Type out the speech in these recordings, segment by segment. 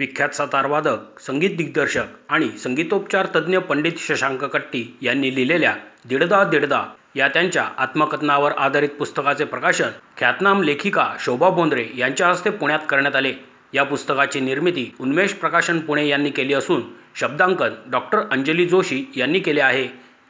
विख्यात सतारवादक संगीत दिग्दर्शक आणि संगीतोपचार तज्ज्ञ पंडित शशांक कट्टी यांनी लिहिलेल्या दिडदा दिडदा या त्यांच्या आत्मकथनावर आधारित पुस्तकाचे प्रकाशन ख्यातनाम लेखिका शोभा बोंद्रे यांच्या हस्ते पुण्यात करण्यात आले. या पुस्तकाची निर्मिती उन्मेष प्रकाशन पुणे यांनी केली असून शब्दांकन डॉक्टर अंजली जोशी यांनी केले आहे.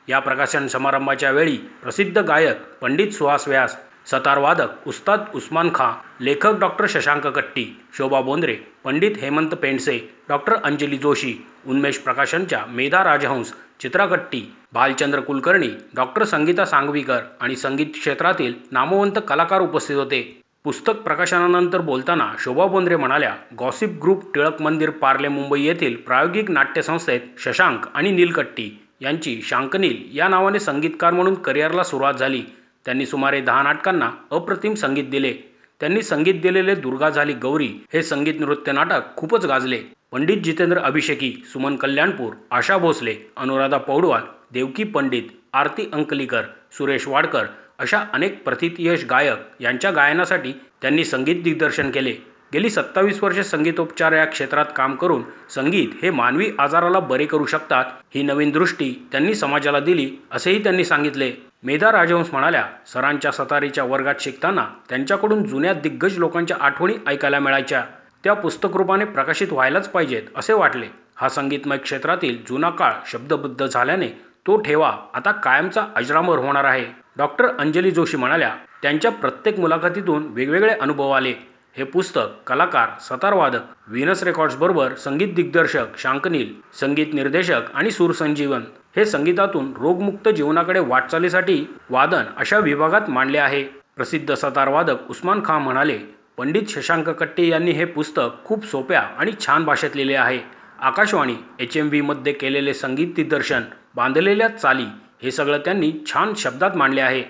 या प्रकाशन समारंभाच्या वेळी प्रसिद्ध गायक पंडित सुहास व्यास सतारवादक उस्ताद उस्मान खां लेखक डॉक्टर शशांक कट्टी शोभा बोंद्रे पंडित हेमंत पेंडसे डॉक्टर अंजली जोशी उन्मेष प्रकाशनच्या मेधा राजहंस चित्रा कट्टी भालचंद्र कुलकर्णी डॉक्टर संगीता सांगवीकर आणि संगीत क्षेत्रातील नामवंत कलाकार उपस्थित होते. पुस्तक प्रकाशनानंतर बोलताना शोभा बोंद्रे म्हणाल्या गॉसिप ग्रुप टिळक मंदिर पार्ले मुंबई येथील प्रायोगिक नाट्यसंस्थेत शशांक आणि नीलकट्टी यांची शांकनील या नावाने संगीतकार म्हणून करिअरला सुरुवात झाली. त्यांनी सुमारे दहा नाटकांना अप्रतिम संगीत दिले. त्यांनी संगीत दिलेले दुर्गा झाली गौरी हे संगीत नृत्य नाटक खूपच गाजले. पंडित जितेंद्र अभिषेकी सुमन कल्याणपूर आशा भोसले अनुराधा पौडवाल देवकी पंडित आरती अंकलीकर सुरेश वाडकर अशा अनेक प्रतितयश गायक यांच्या गायनासाठी त्यांनी संगीत दिग्दर्शन केले. गेली सत्तावीस वर्षे संगीतोपचार या क्षेत्रात काम करून संगीत हे मानवी आजाराला बरे करू शकतात ही नवीन दृष्टी त्यांनी समाजाला दिली असेही त्यांनी सांगितले. मेधा राजहंस म्हणाल्या सरांच्या सतारीच्या वर्गात शिकताना त्यांच्याकडून जुन्या दिग्गज लोकांच्या आठवणी ऐकायला मिळायच्या. त्या पुस्तकरूपाने प्रकाशित व्हायलाच पाहिजेत असे वाटले. हा संगीतमय क्षेत्रातील जुना काळ शब्दबद्ध झाल्याने तो ठेवा आता कायमचा अजरामर होणार आहे. डॉक्टर अंजली जोशी म्हणाल्या त्यांच्या प्रत्येक मुलाखतीतून वेगवेगळे अनुभव आले. हे पुस्तक कलाकार सतारवादक व्हिनस रेकॉर्ड्सबरोबर संगीत दिग्दर्शक शांकनील संगीत निर्देशक आणि सूरसंजीवन हे संगीतातून रोगमुक्त जीवनाकडे वाटचालीसाठी वादन अशा विभागात मांडले आहे. प्रसिद्ध सतारवादक उस्मान खान म्हणाले पंडित शशांक कट्टे यांनी हे पुस्तक खूप सोप्या आणि छान भाषेत लिहिले आहे. आकाशवाणी एच एम व्हीमध्ये केलेले संगीत दिग्दर्शन बांधलेल्या चाली हे सगळं त्यांनी छान शब्दात मांडले आहे.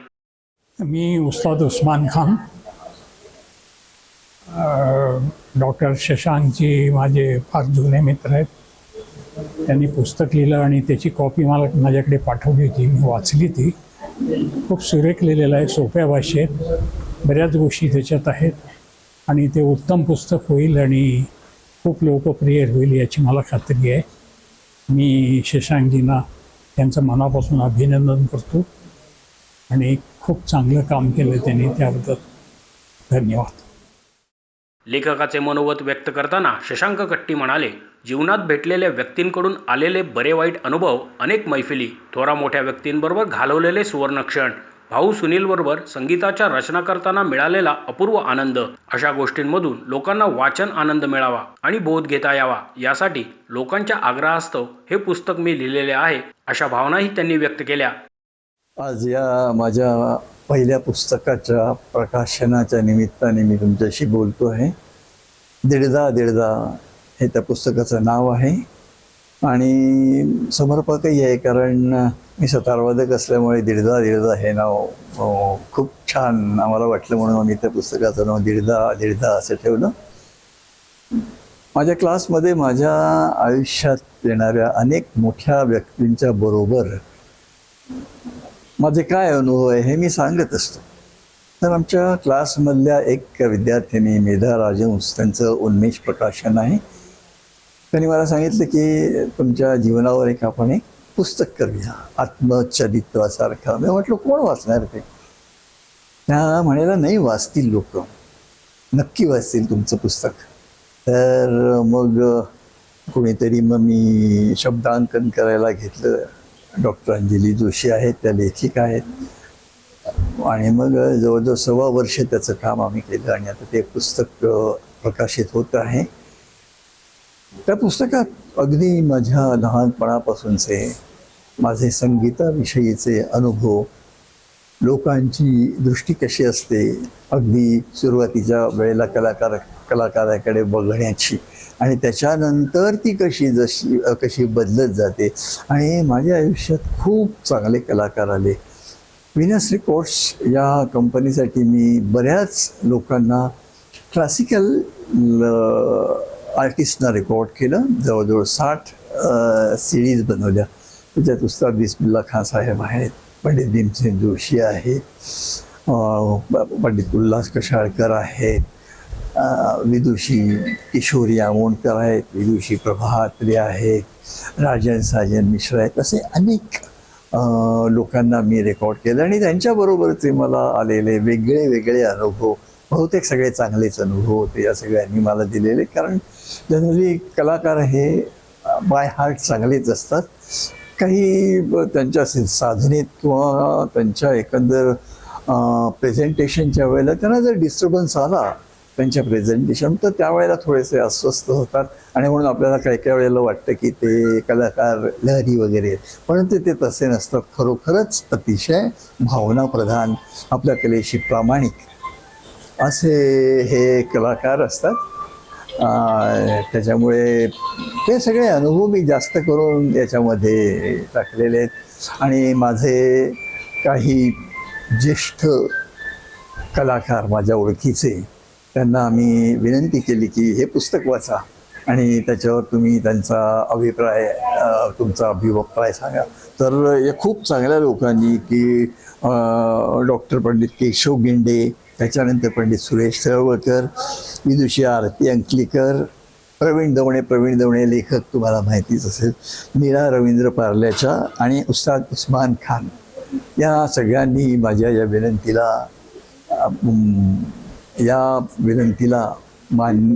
मी उस्ताद उस्मान खान डॉक्टर शशांकजी माझे फार जुने मित्र आहेत. त्यांनी पुस्तक लिहिलं आणि त्याची कॉपी मला माझ्याकडे पाठवली होती. मी वाचली ती. खूप सुरेख लिहिलेलं आहे सोप्या भाषेत. बऱ्याच गोष्टी त्याच्यात आहेत. आणि ते उत्तम पुस्तक होईल आणि खूप लोकप्रिय होईल याची मला खात्री आहे. मी शशांकजींना त्यांचं मनापासून अभिनंदन करतो आणि खूप चांगलं काम केलं त्यांनी त्याबद्दल. धन्यवाद. लेखकाचे मनोगत व्यक्त करताना शशांक कट्टी म्हणाले जीवनात भेटलेल्या व्यक्तींकडून आलेले बरे वाईट अनुभव अनेक मैफिली. थोरा मोठ्या व्यक्तींबरोबर घालवलेले सुवर्णक्षण भाऊ सुनीलबरोबर संगीताच्या रचना करताना मिळालेला अपूर्व आनंद. अशा गोष्टींमधून लोकांना वाचन आनंद मिळावा आणि बोध घेता यावा. यासाठी लोकांच्या आग्रहास्तव हे पुस्तक मी लिहिलेले आहे अशा भावनाही त्यांनी व्यक्त केल्या. आज या माझ्या पहिल्या पुस्तकाच्या प्रकाशनाच्या निमित्ताने मी तुमच्याशी बोलतो आहे. दीडदा दीडदा हे त्या पुस्तकाचं नाव आहे. आणि समर्पकही आहे कारण मी सतारवादक असल्यामुळे दीडदा दीडदा हे नाव खूप छान आम्हाला वाटलं म्हणून मी त्या पुस्तकाचं नाव दीडदा दीडदा असं ठेवलं. माझ्या क्लासमध्ये माझ्या आयुष्यात येणाऱ्या अनेक मोठ्या व्यक्तींच्या बरोबर माझे काय अनुभव आहे हे मी सांगत असतो. तर आमच्या क्लासमधल्या एक विद्यार्थिनी मेधा राजहंस त्यांचं उन्मेष प्रकाशन आहे. त्यांनी मला सांगितलं की तुमच्या जीवनावर एक आपण एक पुस्तक करूया. आत्मचरित्रासारखं. मी म्हटलं कोण वाचणार ते? त्या म्हणायला नाही वाचतील लोक. नक्की वाचतील तुमचं पुस्तक. तर मग कुणीतरी मग मी शब्दांकन करायला घेतलं. डॉक्टर अंजली जोशी आहेत त्या लेखिका आहेत. आणि मग जवळजवळ सव्वा वर्ष त्याचं काम आम्ही केलं आणि आता ते पुस्तक प्रकाशित होत आहे. त्या पुस्तकात अगदी माझ्या लहानपणापासूनचे माझे संगीताविषयीचे अनुभव लोकांची दृष्टी कशी असते अगदी सुरुवातीच्या वेळेला कलाकार कलाकाराकडे बघण्याची आणि त्याच्यानंतर ती कशी जशी कशी बदलत जाते. आणि माझ्या आयुष्यात खूप चांगले कलाकार आले. विनस रेकॉर्ड्स या कंपनीसाठी मी बऱ्याच लोकांना क्लासिकल आर्टिस्टना रेकॉर्ड केलं. जवळजवळ साठ सिरीज बनवल्या. त्याच्यात उस्ताद बिस्मिल्ला खान साहेब आहेत पंडित भीमसेन जोशी आहेत पंडित उल्हास कशाळकर आहेत विदुषी किशोरी आमोणकर आहेत विदुषी प्रभात्री आहेत राजन साजन मिश्र आहेत असे अनेक लोकांना मी रेकॉर्ड केलं आणि त्यांच्याबरोबरचे मला आलेले वेगळे वेगळे अनुभव बहुतेक सगळे चांगलेच अनुभव होते या सगळ्यांनी मला दिलेले. कारण जनरली कलाकार हे बाय हार्ट चांगलेच असतात. काही त्यांच्या साधनेत किंवा त्यांच्या एकंदर प्रेझेंटेशनच्या वेळेला त्यांना जर डिस्टर्बन्स आला त्यांच्या प्रेझेंटेशन तर त्यावेळेला थोडेसे अस्वस्थ होतात आणि म्हणून आपल्याला काही काही वेळेला वाटतं की ते कलाकार लहरी वगैरे. आहेत. परंतु ते तसे नसतात खरोखरच अतिशय भावनाप्रधान आपल्या कलेशी प्रामाणिक असे हे कलाकार असतात. त्याच्यामुळे ते सगळे अनुभव मी जास्त करून याच्यामध्ये टाकलेले आहेत. आणि माझे काही ज्येष्ठ कलाकार माझ्या ओळखीचे त्यांना आम्ही विनंती केली की हे पुस्तक वाचा आणि त्याच्यावर तुम्ही त्यांचा अभिप्राय तुमचा अभिप्राय सांगा. तर या खूप चांगल्या लोकांनी की डॉक्टर पंडित केशव गेंडे त्याच्यानंतर पंडित सुरेश तळवळकर विदुषी आरती अंकलीकर प्रवीण दवणे प्रवीण दवणे लेखक तुम्हाला माहितीच असेल मीरा रवींद्र पार्ल्याच्या आणि उस्ताद उस्मान खान. या सगळ्यांनी माझ्या या विनंतीला या विनंतीला मान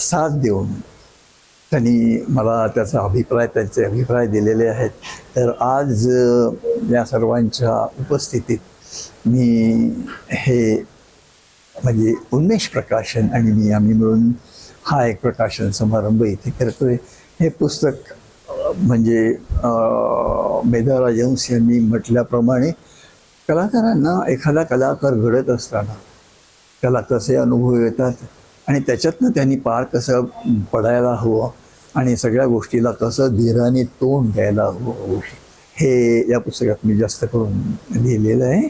साथ देऊन त्यांनी मला त्याचा अभिप्राय त्यांचे अभिप्राय दिलेले आहेत. तर आज या सर्वांच्या उपस्थितीत मी हे म्हणजे उन्मेष प्रकाशन आणि मी आम्ही मिळून हा एक प्रकाशन समारंभ इथे करतोय. हे पुस्तक म्हणजे अ, मेधा राजहंस यांनी म्हटल्याप्रमाणे कलाकारांना एखादा कलाकार घडत असताना त्याला कसे अनुभव येतात आणि त्याच्यातनं त्यांनी पार कसं पडायला हवं आणि सगळ्या गोष्टीला कसं धीराने तोंड द्यायला हवं हे या पुस्तकात मी जास्त करून लिहिलेलं आहे.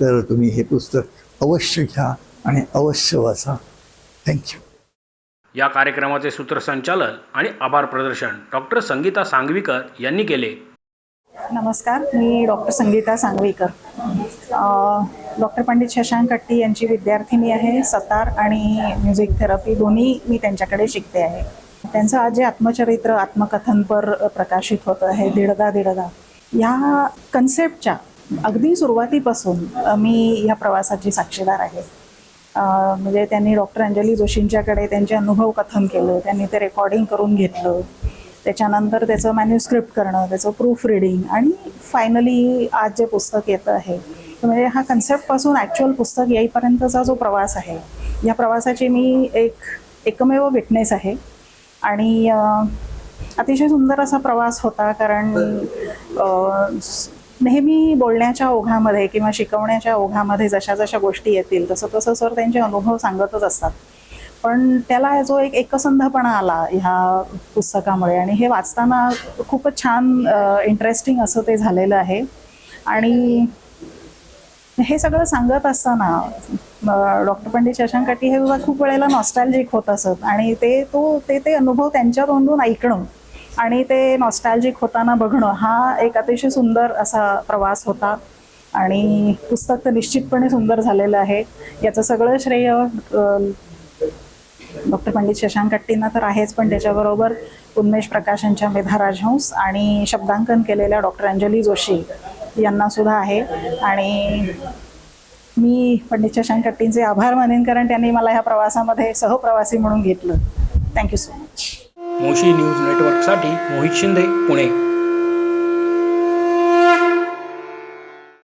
तर तुम्ही हे पुस्तक अवश्य घ्या आणि अवश्य वाचा. थँक्यू या कार्यक्रमाचे सूत्रसंचालन आणि आभार प्रदर्शन डॉक्टर संगीता सांगवीकर यांनी केले. नमस्कार मी डॉक्टर संगीता सांगवीकर. डॉक्टर पंडित शशांक कट्टी यांची विद्यार्थिनी आहे सतार आणि म्युझिक थेरपी दोन्ही मी त्यांच्याकडे शिकते आहे. त्यांचं आज जे आत्मचरित्र आत्मकथनपर प्रकाशित होतं आहे दीडदा दीडदा या कन्सेप्टच्या अगदी सुरुवातीपासून मी ह्या प्रवासाची साक्षीदार आहे. म्हणजे त्यांनी डॉक्टर अंजली जोशींच्याकडे त्यांचे अनुभव कथन केलं त्यांनी ते रेकॉर्डिंग करून घेतलं. त्याच्यानंतर त्याचं मॅन्युस्क्रिप्ट करणं त्याचं प्रूफ रिडिंग आणि फायनली आज जे पुस्तक येतं आहे म्हणजे हा कन्सेप्टपासून ॲक्च्युअल पुस्तक येईपर्यंतचा जो प्रवास आहे या प्रवासाची मी एक एकमेव विटनेस आहे. आणि अतिशय सुंदर असा प्रवास होता कारण नेहमी बोलण्याच्या ओघामध्ये किंवा शिकवण्याच्या ओघामध्ये जशा जशा गोष्टी येतील तसं तसं सर त्यांचे अनुभव सांगतच असतात. पण त्याला जो एक एकसंधपणा आला ह्या पुस्तकामुळे आणि हे वाचताना खूपच छान इंटरेस्टिंग असं ते झालेलं आहे. आणि हे सगळं सांगत असताना डॉक्टर पंडित शशांक काटी हे सुद्धा खूप वेळेला नॉस्टॅल्जिक होत असत आणि ते तो ते ते अनुभव त्यांच्या तोंडून ऐकणं आणि ते नॉस्टॅल्जिक होताना बघणं हा एक अतिशय सुंदर असा प्रवास होता आणि पुस्तक तर निश्चितपणे सुंदर झालेलं आहे. याचं सगळं श्रेय डॉक्टर पंडित शशांक कट्टींना तर आहेच पण त्याच्याबरोबर उन्मेश प्रकाशांच्या मेधा राजहंस आणि शब्दांकन केलेल्या डॉक्टर अंजली जोशी यांना सुद्धा आहे. आणि मी पंडित शशांक कट्टींचे आभार मानेन कारण त्यांनी मला ह्या प्रवासामध्ये सहप्रवासी म्हणून घेतलं. Thank you so much Moshi news नेटवर्कसाठी मोहित शिंदे पुणे.